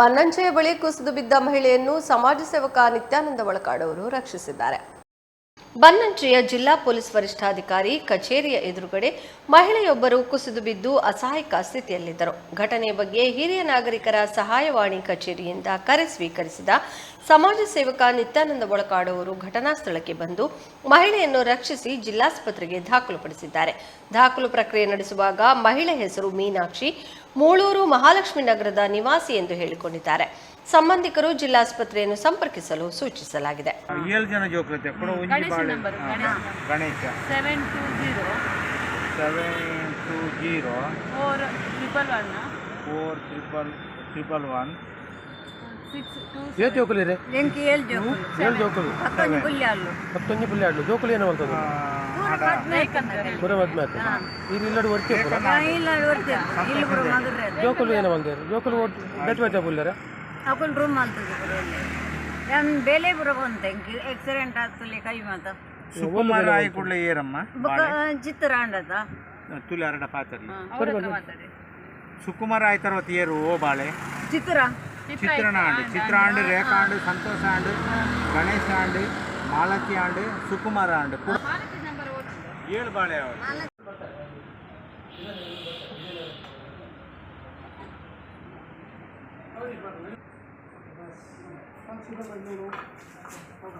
ಬನ್ನಂಚೆಯ ಬಳಿ ಕುಸಿದು ಬಿದ್ದ ಮಹಿಳೆಯನ್ನು ಸಮಾಜ ಸೇವಕ ನಿತ್ಯಾನಂದ ಒಳಕಾಡವರು ರಕ್ಷಿಸಿದ್ದಾರೆ. ಬನ್ನಂಚೆಯ ಜಿಲ್ಲಾ ಪೊಲೀಸ್ ವರಿಷ್ಠಾಧಿಕಾರಿ ಕಚೇರಿಯ ಎದುರುಗಡೆ ಮಹಿಳೆಯೊಬ್ಬರು ಕುಸಿದು ಬಿದ್ದು ಅಸಹಾಯಕ ಸ್ಥಿತಿಯಲ್ಲಿದ್ದರು. ಘಟನೆ ಬಗ್ಗೆ ಹಿರಿಯ ನಾಗರಿಕರ ಸಹಾಯವಾಣಿ ಕಚೇರಿಯಿಂದ ಕರೆ ಸ್ವೀಕರಿಸಿದ ಸಮಾಜ ಸೇವಕ ನಿತ್ಯಾನಂದ ಒಳಕಾಡುವರು ಘಟನಾ ಸ್ಥಳಕ್ಕೆ ಬಂದು ಮಹಿಳೆಯನ್ನು ರಕ್ಷಿಸಿ ಜಿಲ್ಲಾಸ್ಪತ್ರೆಗೆ ದಾಖಲುಪಡಿಸಿದ್ದಾರೆ. ದಾಖಲು ಪ್ರಕ್ರಿಯೆ ನಡೆಸುವಾಗ ಮಹಿಳೆ ಹೆಸರು ಮೀನಾಕ್ಷಿ ಮೂಳೂರು ಮಹಾಲಕ್ಷ್ಮಿ ನಗರದ ನಿವಾಸಿ ಎಂದು ಹೇಳಿಕೊಂಡಿದ್ದಾರೆ. ಸಂಬಂಧಿಕರು ಜಿಲ್ಲಾಸ್ಪತ್ರೆಯನ್ನು ಸಂಪರ್ಕಿಸಲು ಸೂಚಿಸಲಾಗಿದೆ. Kali Ganesha. Seven two zero seven two zero four triple one four triple triple one six ಜೋಕುಲಿ ರೀ. ಏಳು ಜೋಕು ಜೋಕುಲಿ. ಹತ್ತೊಂದು ಪುಲ್ಯ ಅಲ್ಲು ಜೋಕುಲಿ ಏನು ಬರ್ತದೆ. ಪುರ ಮದ್ಮಾತ ಇಲ್ಲಿ ಇಲ್ಲಡು ವರ್ತಿ ಜೋಕುಲು ಏನು ಬಂದಿರು ಜೋಕುಲು ಬೆಟ್ ಬೆಟ್ಟ ಪುಲ್ಲರ ಅಕೊಂಡು ರೂಮ್ ಮಾಡ್ತಿದ್ರು ನಮ್ ಬೆಲೆ ಬರಬಂದಂಗೆ ಎಕ್ಸಿಡೆಂಟ್ ಆಗ್ತಲೆ ಕೈ ಮಾತ ಸುಕುಮಾರ ಆಯಿ ಕೂಡಲೇ ಏರಮ್ಮ? ಚಿತ್ತರಾಂಡದ ತುಲೆ ಅರಡ ಪಾತರ್ಲಿ. ಸುಕುಮಾರ ಆಯ್ ತರ್ವತ ಏರು ಓ ಬಾಳೆ. ಚಿತ್ರ ಚಿತ್ರಣ ಆಂಡು ಚಿತ್ರ ಆಂಡು ರೇಖಾ ಆಂಡು ಸಂತೋಷ ಆಂಡು ಗಣೇಶ ಆಂಡು ಸುಕುಮಾರ ಆಂಡು. ಏಳು ಬಾಳೆ ಅವರು. Pag sila pag